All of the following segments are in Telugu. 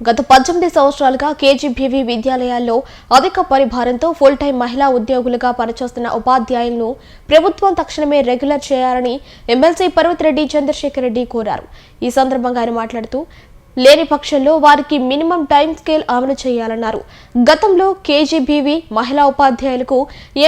గత పద్దెనిమిది సంవత్సరాలుగా కేజీబీవీ విద్యాలయాల్లో అధిక పరిభారంతో ఫుల్ టైం మహిళా ఉద్యోగులుగా పనిచేస్తున్న ఉపాధ్యాయులను ప్రభుత్వం తక్షణమే రెగ్యులర్ చేయాలని ఎమ్మెల్సీ పర్వతిరెడ్డి చంద్రశేఖర్ రెడ్డి కోరారు. ఈ సందర్భంగా ఆయన మాట్లాడుతూ లేని పక్షంలో వారికి మినిమం టైం స్కేల్ అమలు చేయాలన్నారు. గతంలో కేజీబీవీ మహిళా ఉపాధ్యాయులకు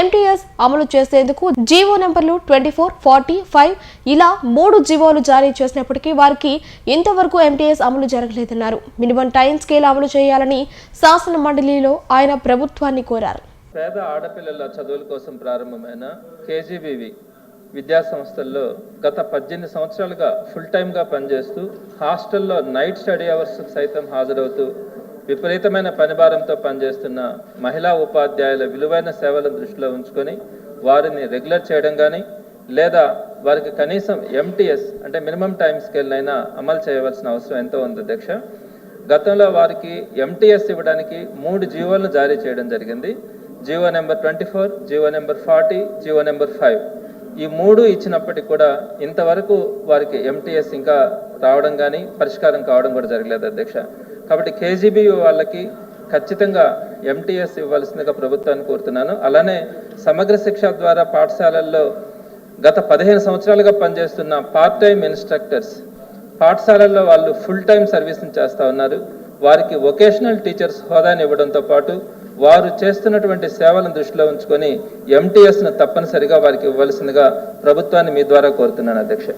ఎంటీఎస్ అమలు చేసేందుకు జీవో నెంబర్లు ట్వంటీ ఫోర్ ఫార్టీ ఫైవ్ ఇలా మూడు జీవోలు జారీ చేసినప్పటికీ వారికి ఇంతవరకు ఎంటీఎస్ అమలు జరగలేదన్నారు. మినిమం టైం స్కేల్ అమలు చేయాలని శాసన మండలిలో ఆయన ప్రభుత్వాన్ని కోరారు. పేద ఆడపిల్లల చదువుల కోసం ప్రారంభమైన కేజీబీవి విద్యా సంస్థల్లో గత పద్దెనిమిది సంవత్సరాలుగా ఫుల్ టైమ్గా పనిచేస్తూ హాస్టల్లో నైట్ స్టడీ అవర్స్ సైతం హాజరవుతూ విపరీతమైన పనిభారంతో పనిచేస్తున్న మహిళా ఉపాధ్యాయుల విలువైన సేవలను దృష్టిలో ఉంచుకొని వారిని రెగ్యులర్ చేయడం కానీ లేదా వారికి కనీసం ఎంటీఎస్ అంటే మినిమం టైం స్కేల్నైనా అమలు చేయవలసిన అవసరం ఎంతో ఉంది అధ్యక్ష. గతంలో వారికి ఎంటీఎస్ ఇవ్వడానికి మూడు జీవోలను జారీ చేయడం జరిగింది. GO number twenty four GO number forty GO number five ఈ మూడు ఇచ్చినప్పటికీ కూడా ఇంతవరకు వారికి ఎంటీఎస్ ఇంకా రావడం కానీ పరిష్కారం కావడం కూడా జరగలేదు అధ్యక్ష. కాబట్టి కేజీబీ వాళ్ళకి ఖచ్చితంగా ఎంటీఎస్ ఇవ్వాల్సిందిగా ప్రభుత్వాన్ని కోరుతున్నాను. అలానే సమగ్ర శిక్ష ద్వారా పాఠశాలల్లో గత పదిహేను సంవత్సరాలుగా పనిచేస్తున్న పార్ట్ టైం ఇన్స్ట్రక్టర్స్ పాఠశాలల్లో వాళ్ళు ఫుల్ టైం సర్వీస్ని చేస్తూ ఉన్నారు. వారికి వొకేషనల్ టీచర్స్ హోదాని ఇవ్వడంతో పాటు వారు చేస్తున్నటువంటి సేవలను దృష్టిలో ఉంచుకొని ఎంటీఎస్ను తప్పనిసరిగా వారికి ఇవ్వవలసిందిగా ప్రభుత్వాన్ని మీ ద్వారా కోరుతున్నాను అధ్యక్ష.